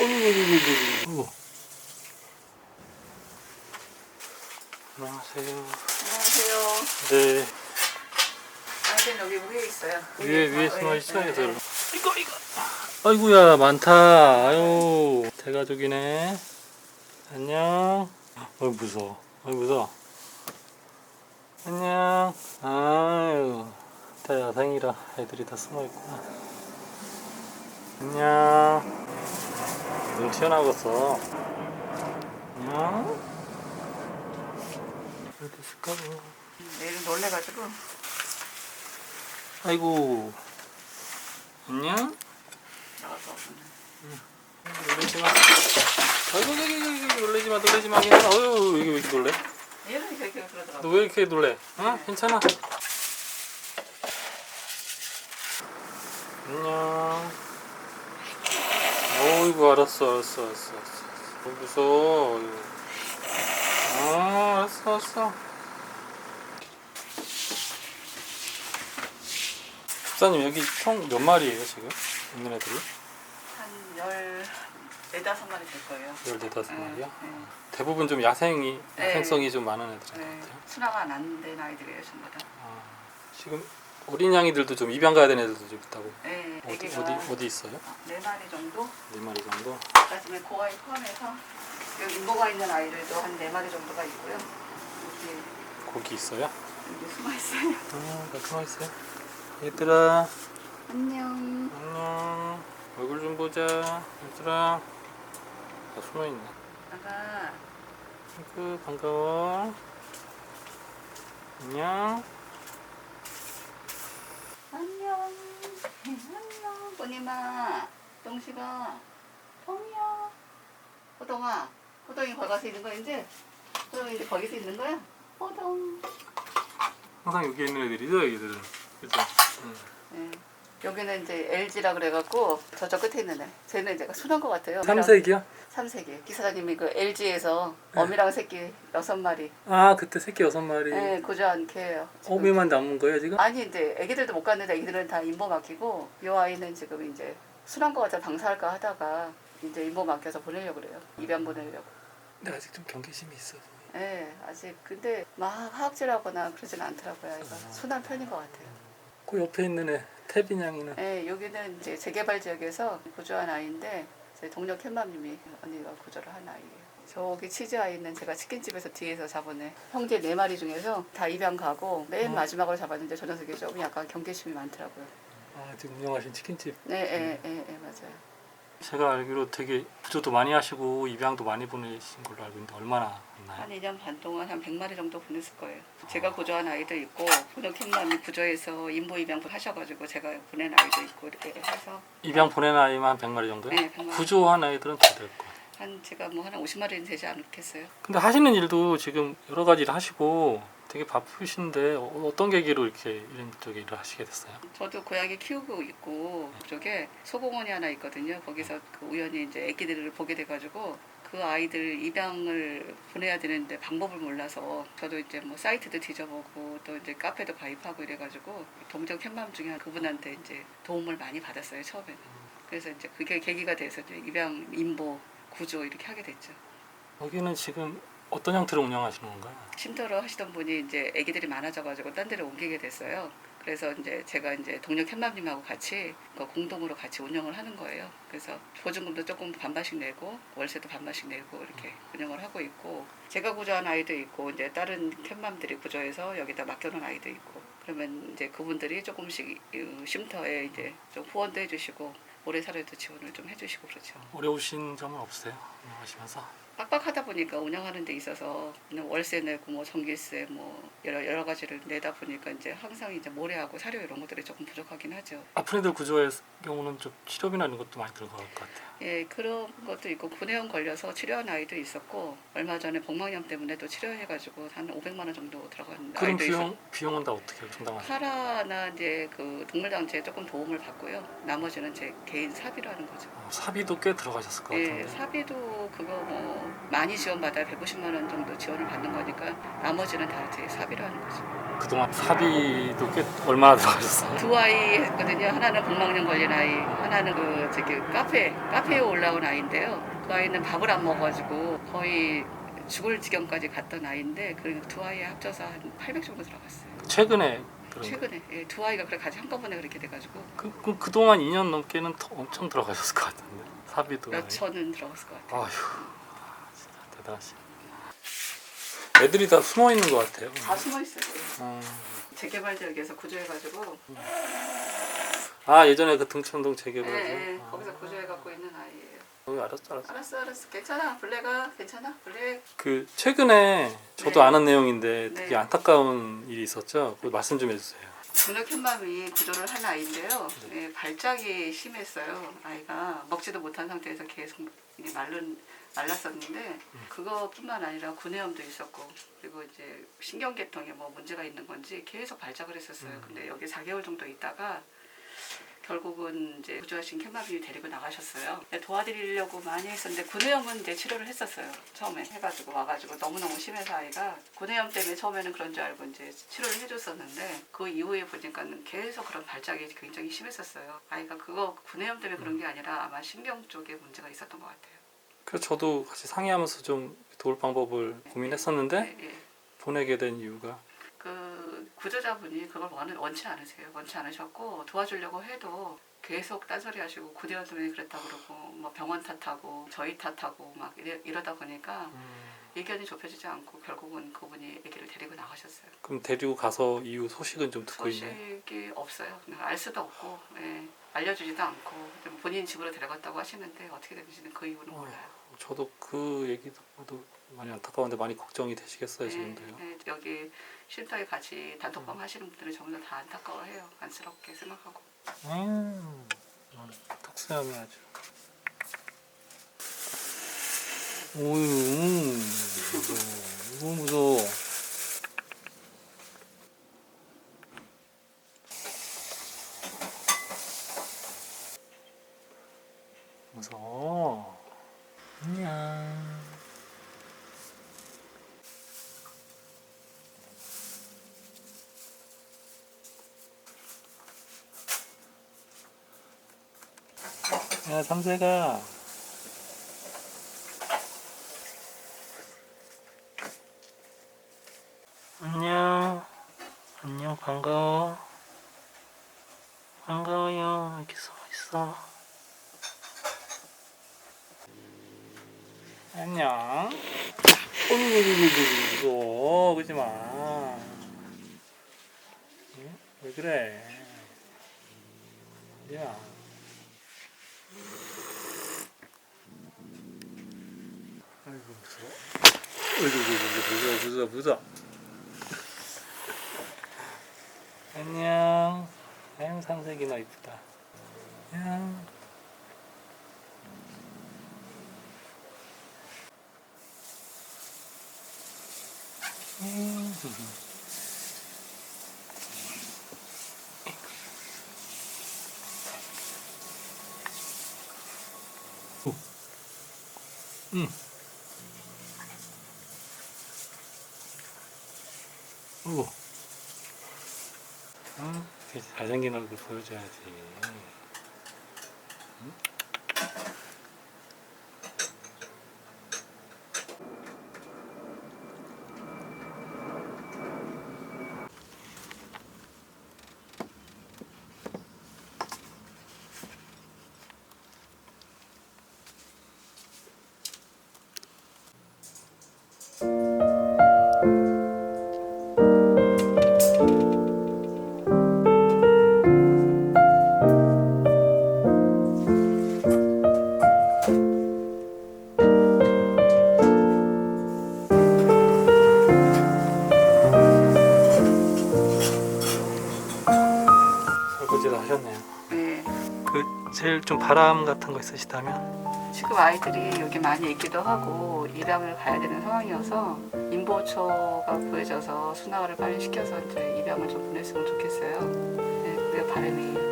어이구. 안녕하세요. 안녕하세요. 네. 여기 위에 있어요. 위에 위에 어, 숨어 예, 있어요. 예. 이거 이거. 아이구야 많다. 아유 대가족이네. 안녕. 어이 무서워. 어이 무서워. 안녕. 아유 다 야생이라 애들이 다 숨어 있구나. 안녕. 눈 튀어나왔어. 안녕. 어디 있을까? 내일 놀래가지고 아이고. 안녕. 나가서 놀라지 마. 아이고 여기 여기 여기 놀라지 마 놀라지 마 어유 여기 왜 이렇게 놀래? 얘는 그렇게 너 그러더라고. 왜 이렇게 놀래? 어? 괜찮아. 안녕. 어이구 알았어 알았어 알았어 알았어. 어, 무서워. 아 알았어 알았어. 집사님 여기 총 몇 마리예요 지금? 있는 애들이? 한 열 네다섯 마리 될 거예요. 열네다섯 예, 마리야? 예. 대부분 좀 야생이 네. 야생성이 좀 많은 애들인 것 네. 같아요. 순화가 안 된 아이들이에요, 전부 다. 아, 지금 어린 양이들도 좀 입양 가야 되는 애들도 좀 있다고. 네, 어디 애기가 어디 어디 있어요? 네 마리 정도. 네 마리 정도. 아까 전에 그 아이 포함해서 여기 인보가 있는 아이들도 한 네 마리 정도가 있고요. 여기 고기 있어요? 여기 숨어 있어요. 아, 나 숨어 있어요. 얘들아, 안녕. 안녕. 얼굴 좀 보자. 얘들아, 다 숨어 있네. 아가 아이고 반가워. 안녕. 안녕. 보니마. 동식아. 톰이야. 호동아. 호동이 거기 가서 있는 거야 이제? 호동이 이제 거기서 있는 거야? 호동. 항상 여기 있는 애들이죠, 얘들은. 그죠? 응. 네. 여기는 이제 LG라 그래갖고 저쪽 끝에 있는 애. 쟤는 제가 순한 것 같아요. 삼색이요? 삼색이. 기사장님이 그 LG에서 네. 어미랑 새끼 여섯 마리. 아, 그때 새끼 여섯 마리. 네, 고조한 개예요. 지금. 어미만 남은 거예요 지금? 아니 이제 애기들도 못 갔는데 애기들은 다 인보 맡기고 이 아이는 지금 이제 순한 거 같아 방사할까 하다가 이제 인보 맡겨서 보내려고 그래요. 입양 보내려고. 근데 아직 좀 경계심이 있어. 예, 아직 근데 막 하악질하거나 그러진 않더라고요. 아이가 음. 순한 편인 것 같아요. 그 옆에 있는 애 태빈 양이는 예, 여기는 이제 재개발 지역에서 구조한 아이인데 제 동료 캔맘님이 언니가 구조를 한 아이예요. 저기 치즈 아이는 제가 치킨집에서 뒤에서 잡아내 형제 네 마리 중에서 다 입양 가고 맨 어. 마지막으로 잡았는데 저 녀석이 조금 약간 경계심이 많더라고요. 아 지금 운영하신 치킨집 네, 예, 예, 예, 맞아요. 제가 알기로 되게 구조도 많이 하시고 입양도 많이 보내신 걸로 알고 있는데 얼마나 한 있나요? 2년 반 동안 한 100마리 정도 보냈을 거예요. 제가 구조한 아이도 있고 구조 캔맘이 구조해서 인보 입양 하셔가지고 제가 보낸 아이도 있고 이렇게 해서 입양 보낸 아이만 100마리 정도요? 네, 100마리. 구조한 아이들은 다 될 거예요. 한 제가 뭐 한 50마리는 되지 않겠어요? 근데 하시는 일도 지금 여러 가지 일 하시고 되게 바쁘신데 어- 어떤 계기로 이렇게 이런 쪽에 일을 하시게 됐어요? 저도 고양이 키우고 있고 그쪽에 소공원이 하나 있거든요. 거기서 그 우연히 이제 애기들을 보게 돼가지고 그 아이들 입양을 보내야 되는데 방법을 몰라서 저도 이제 뭐 사이트도 뒤져보고 또 이제 카페도 가입하고 이래가지고 동정 캔맘 중에 한 그분한테 이제 도움을 많이 받았어요 처음에는. 그래서 이제 그게 계기가 돼서 이제 입양 인보 구조 이렇게 하게 됐죠. 여기는 지금 어떤 형태로 운영하시는 건가요? 쉼터로 하시던 분이 이제 아기들이 많아져가지고 딴 데로 옮기게 됐어요. 그래서 이제 제가 이제 동료 캔맘님하고 같이 그 공동으로 같이 운영을 하는 거예요. 그래서 보증금도 조금 반반씩 내고 월세도 반반씩 내고 이렇게 운영을 하고 있고 제가 구조한 아이도 있고 이제 다른 캔맘들이 구조해서 여기다 맡겨놓은 아이도 있고 그러면 이제 그분들이 조금씩 이 쉼터에 이제 좀 후원도 해주시고 오래 살아도 지원을 좀 해주시고 그렇죠. 어려우신 점은 없으세요? 운영하시면서? 빡빡하다 보니까 운영하는 데 있어서 그냥 월세 내고 뭐 전기세 뭐 여러 여러 가지를 내다 보니까 이제 항상 이제 모래하고 사료 이런 것들이 조금 부족하긴 하죠. 아픈 애들 구조의 경우는 좀 치료비나 이런 것도 많이 들어갈 것 같아요. 예 그런 것도 있고 구내염 걸려서 치료한 아이도 있었고 얼마 전에 복막염 때문에 또 치료해가지고 한 500만 원 정도 들어간 그럼 아이도 비용 있었고 비용은 다 어떻게 충당하세요? 카라나 이제 그 동물 단체에 조금 도움을 받고요. 나머지는 제 개인 사비로 하는 거죠. 어, 사비도 꽤 들어가셨을 것 예, 같은데. 사비도 그거 뭐 많이 지원받아야 150만 원 정도 지원을 받는 거니까 나머지는 다 제 사비로 하는 거죠. 그동안 사비도 꽤 얼마나 들어가셨어요? 두 아이 했거든요. 하나는 복막염 걸린 아이, 하나는 그 저기 카페 카페 에 올라온 아이인데요. 그 아이는 밥을 안 먹어가지고 거의 죽을 지경까지 갔던 아이인데 그두 아이 합쳐서 한 800 정도 들어갔어요. 최근에 그런 거. 최근에 예, 두 아이가 그래 같이 한꺼번에 그렇게 돼가지고 그, 그 그동안 2년 넘게는 더 엄청 들어가셨을 것 같은데. 사비도. 몇 천은 들어갔을 것 같아요. 아휴, 진짜 대단하시. 애들이 다 숨어 있는 것 같아요. 다 숨어 있어요. 어. 재개발 지역에서 구조해가지고 아 예전에 그 등촌동 예, 재개발. 예, 아. 거기서 구조해갖고 있는 아이예요. 어, 알았어, 알았어. 알았어, 알았어, 괜찮아. 블랙아, 괜찮아. 블랙. 그 최근에 저도 네. 아는 내용인데 되게 네. 안타까운 일이 있었죠. 그 말씀 좀 해주세요. 현맘이 구조를 한 아이인데요. 예, 발작이 심했어요. 아이가 먹지도 못한 상태에서 계속 말른 말랐었는데 그것뿐만 아니라 구내염도 있었고 그리고 이제 신경계통에 뭐 문제가 있는 건지 계속 발작을 했었어요. 음. 근데 여기 4개월 정도 있다가 결국은 이제 구조하신 캔마빈이 데리고 나가셨어요. 근데 도와드리려고 많이 했었는데 구내염은 이제 치료를 했었어요. 처음에 해가지고 와가지고 너무너무 심해서 아이가 구내염 때문에 처음에는 그런 줄 알고 이제 치료를 해줬었는데 그 이후에 보니까는 계속 그런 발작이 굉장히 심했었어요. 아이가 그거 구내염 때문에 그런 게 아니라 아마 신경 쪽에 문제가 있었던 것 같아요. 그래서 저도 같이 상의하면서 좀 도울 방법을 고민했었는데 네, 예. 보내게 된 이유가 그 구조자분이 그걸 원, 원치 않으세요. 원치 않으셨고 도와주려고 해도 계속 딴소리 하시고 구대원 때문에 그랬다 그러고 뭐 병원 탓하고 저희 탓하고 막 이래, 이러다 보니까 의견이 좁혀지지 않고 결국은 그분이 아기를 데리고 나가셨어요. 그럼 데리고 가서 이후 소식은 좀 듣고 있네. 소식이 없어요. 알 수도 없고 예, 알려주지도 않고 좀 본인 집으로 데려갔다고 하시는데 어떻게 되는지는 그 이유는 어. 몰라요. 저도 그 얘기 듣고도 많이 안타까운데 많이 걱정이 되시겠어요 예, 지금도요. 예, 여기 쉼터에 같이 단톡방 하시는 분들은 전부 다, 다 안타까워해요. 안쓰럽게 생각하고. 음, 턱수염이 아주. 오유, 무서워. 이거 무서워. 무서워. 안녕. 야, 삼세가. 안녕. 안녕, 반가워. 반가워요. 이렇게 서 있어. 안녕. 어이구, 무서워. 그러지 마. 응? 왜 그래? 야. 아이고 무서워. 아이고 무서워 무서워 무서워. 안녕. 아유 상색이 너 이쁘다. 안녕. 음. 어구. 아, 이렇게 잘생긴 얼굴 보여줘야지. 응? 바람 같은 거 있으시다면? 지금 아이들이 여기 많이 있기도 하고 입양을 가야 되는 상황이어서 인보초가 구해져서 수납을 빨리 시켜서 이제 입양을 좀 보냈으면 좋겠어요. 네, 그게 바람이